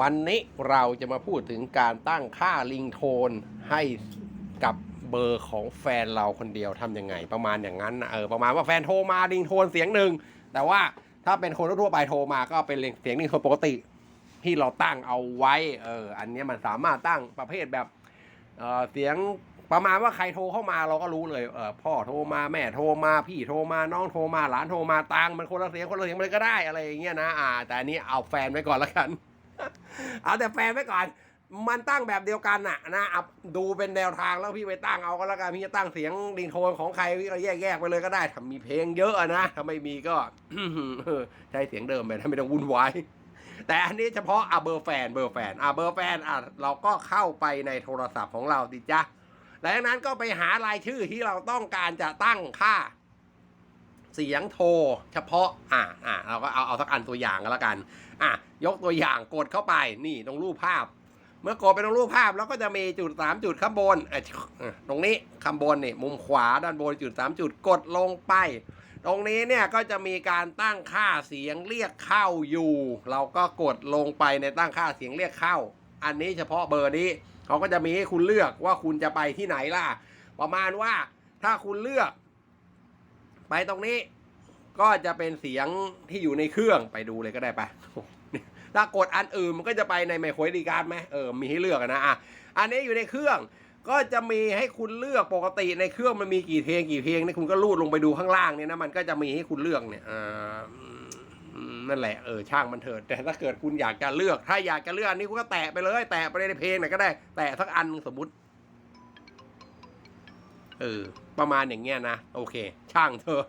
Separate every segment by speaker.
Speaker 1: วันนี้เราจะมาพูดถึงการตั้งค่าลิงโทนให้กับเบอร์ของแฟนเราคนเดียวทำยังไง ประมาณอย่างนั้นเออประมาณว่าแฟนโทรมาลิงโทนเสียงหนึ่งแต่ว่าถ้าเป็นคนทั่วไปโทรมาก็เป็นเสียงลิงโทนปกติ ที่เราตั้งเอาไว้เอออันนี้มันสามารถตั้งประเภทแบบเเสียงประมาณว่าใครโทรเข้ามาเราก็รู้เลยเออพ่อโทรมาแม่โทรมาพี่โทรมาน้องโทรมาหลานโทรมาตังมันคนละเสียงคนละเสียงเลยก็ได้อะไรอย่างเงี้ยนะอ่า แต่อันนี้เอาแฟนไว้ก่อนละกัน เอาแต่แฟนไว้ก่อน มันตั้งแบบเดียวกันน่ะนะดูเป็นแนวทางแล้วพี่ไปตั้งเอาก็แล้วกันพี่จะตั้งเสียงดิงโทนของใครพี่ก็แยกแยกๆไปเลยก็ได้ถ้ามีเพลงเยอะนะถ้าไม่มีก็ ใช้เสียงเดิมไปถ้าไม่ต้องวุ่นวายแต่อันนี้เฉพาะอะเบอร์แฟนเบอร์แฟนอะเบอร์แฟนอะเราก็เข้าไปในโทรศัพท์ของเราดิจ้ะหลังจากนั้นก็ไปหารายชื่อที่เราต้องการจะตั้งค่า เสียงโทร เฉพาะ อะอะเราก็เอาเอาสักอันตัวอย่างกันแล้วกัน อะยกตัวอย่างกดเข้าไปนี่ตรงรูปภาพ เมื่อกดไปตรงรูปภาพแล้วก็จะมีจุดสามจุดข้างบนตรงนี้ข้างบนนี่มุมขวาด้านบนจุดสามจุดกดลงไป ตรงนี้เนี่ยก็จะมีการตั้งค่าเสียงเรียกเข้าอยู่ เราก็กดลงไปในตั้งค่าเสียงเรียกเข้า อันนี้เฉพาะเบอร์นี้เขาก็จะมีให้คุณเลือกว่าคุณจะไปที่ไหนล่ะ ประมาณว่าถ้าคุณเลือก ไปตรงนี้ ก็จะเป็นเสียงที่อยู่ในเครื่องไปดูเลยก็ได้ไปถ้ากดอันอื่นมันก็จะไปในไมโครดีการ์ดไหมเออมีให้เลือกนะอะอันนี้อยู่ในเครื่องก็จะมีให้คุณเลือกปกติในเครื่องมันมีกี่เพลงกี่เพลงนี่คุณก็ลูดลงไปดูข้างล่างเนี่ยนะมันก็จะมีให้คุณเลือกเนี่ยอ่านั่นแหละเออช่างมันเถิดแต่ถ้าเกิดคุณอยากจะเลือก ถ้าอยากจะเลือกอันนี้คุณก็แตะไปเลย แตะไปในเพลงไหนก็ได้ แตะสักอันสมมุติ เออประมาณอย่างเงี้ยนะ โอเค ช่างเธอ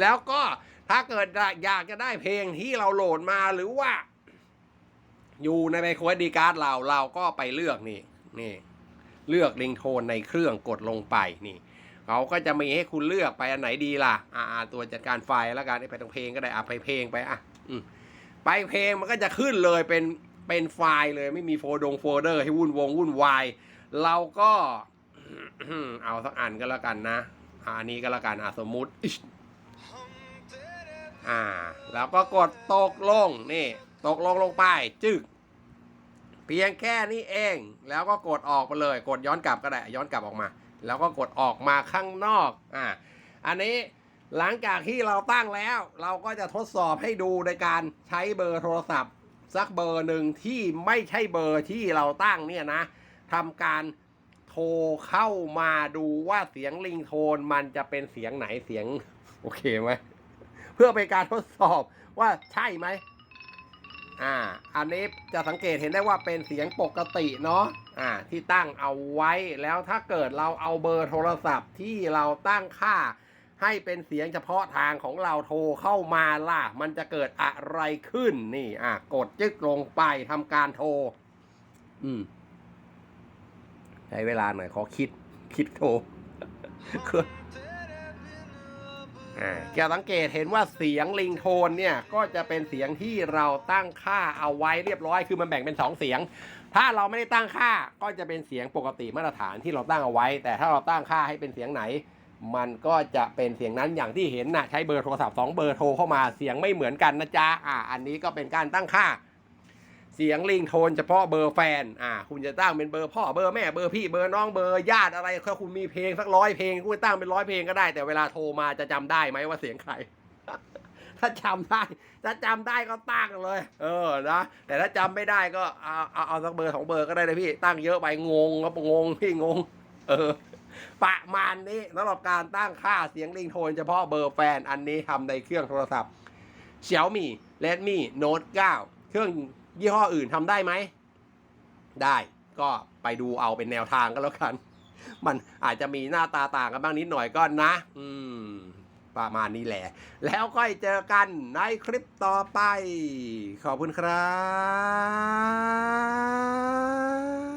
Speaker 1: แล้วก็ถ้าเกิดอยากจะได้เพลงที่เราโหลดมาหรือว่า อยู่ในไมโครดีการ์ดเราเราก็ไปเลือกนี่นี่ เลือกลิงโทนในเครื่องกดลงไปนี่เขาก็จะมีให้คุณเลือกไปอันไหนดีล่ะ อ่าตัวจัดการไฟล์แล้วกันไปตรงเพลงก็ได้อะไปเพลงไปอะอืมไปเพลงมันก็จะขึ้นเลยเป็นเป็นไฟล์เลยไม่มีโฟลดงโฟลเดอร์ให้วุ่นวงวุ่นวายเราก็ เอาสักอันก็แล้วกันนะอันนี้ก็แล้วกันอะสมมุติอ่า แล้วก็กดตกลงนี่ ตกลงลงไป จึกเพียงแค่นี้เอง แล้วก็กดออกไปเลย กดย้อนกลับก็ได้ ย้อนกลับออกมา แล้วก็กดออกมาข้างนอก อ่า อันนี้หลังจากที่เราตั้งแล้ว เราก็จะทดสอบให้ดูในการใช้เบอร์โทรศัพท์ สักเบอร์หนึ่งที่ไม่ใช่เบอร์ที่เราตั้งเนี่ยนะทำการ โทรเข้ามาดูว่าเสียงลิงโทนมันจะเป็นเสียงไหนเสียง โอเคไหมเพื่อเป็นการทดสอบว่าใช่ไหมอ่า อันนี้จะสังเกตเห็นได้ว่าเป็นเสียงปกติเนาะอ่า ที่ตั้งเอาไว้แล้วถ้าเกิดเราเอาเบอร์โทรศัพท์ที่เราตั้งค่า ให้เป็นเสียงเฉพาะทางของเราโทรเข้ามาล่ะ มันจะเกิดอะไรขึ้นนี่ อะกดจึกลงไปทำการโทร อืม ช้เวลาหน่อยขอคิดคิดโทรคืออ่าจะสังเกตเห็นว่าเสียงลิงโทนเนี่ยก็จะเป็นเสียงที่เราตั้งค่าเอาไว้เรียบร้อย คือมันแบ่งเป็นสองเสียง ถ้าเราไม่ได้ตั้งค่าก็จะเป็นเสียงปกติมาตรฐานที่เราตั้งเอาไว้ แต่ถ้าเราตั้งค่าให้เป็นเสียงไหน มันก็จะเป็นเสียงนั้นอย่างที่เห็นนะใช้เบอร์โทรศัพท์สองเบอร์โทรเข้ามาเสียงไม่เหมือนกันนะจ๊ะอ่าอันนี้ก็เป็นการตั้งค่า เสียงลิงโทนเฉพาะเบอร์แฟน อ่า คุณจะตั้งเป็นเบอร์พ่อเบอร์แม่เบอร์พี่เบอร์น้องเบอร์ญาติอะไรถ้าคุณมีเพลงสักร้อยเพลงคุณตั้งเป็นร้อยเพลงก็ได้ แต่เวลาโทรมาจะจำได้ไหมว่าเสียงใคร ถ้าจำได้ ถ้าจำได้ก็ตั้งเลย เออนะแต่ถ้าจำไม่ได้ก็เอาเอาเอาสักเบอร์สองเบอร์ก็ได้เลยพี่ ตั้งเยอะไปงงครับงงพี่งง เออประมาณนี้สำหรับการตั้งค่าเสียงลิงโทนเฉพาะเบอร์แฟนอันนี้ทำในเครื่องโทรศัพท์ Xiaomi Redmi Note 9 เครื่อง ยี่ห้ออื่นทำได้ไหม ได้ก็ไปดูเอาเป็นแนวทางก็แล้วกัน มันอาจจะมีหน้าตาต่างกันบ้างนิดหน่อยก็นะ อืม ประมาณนี้แหละ แล้วค่อยเจอกันในคลิปต่อไป ขอบคุณครับ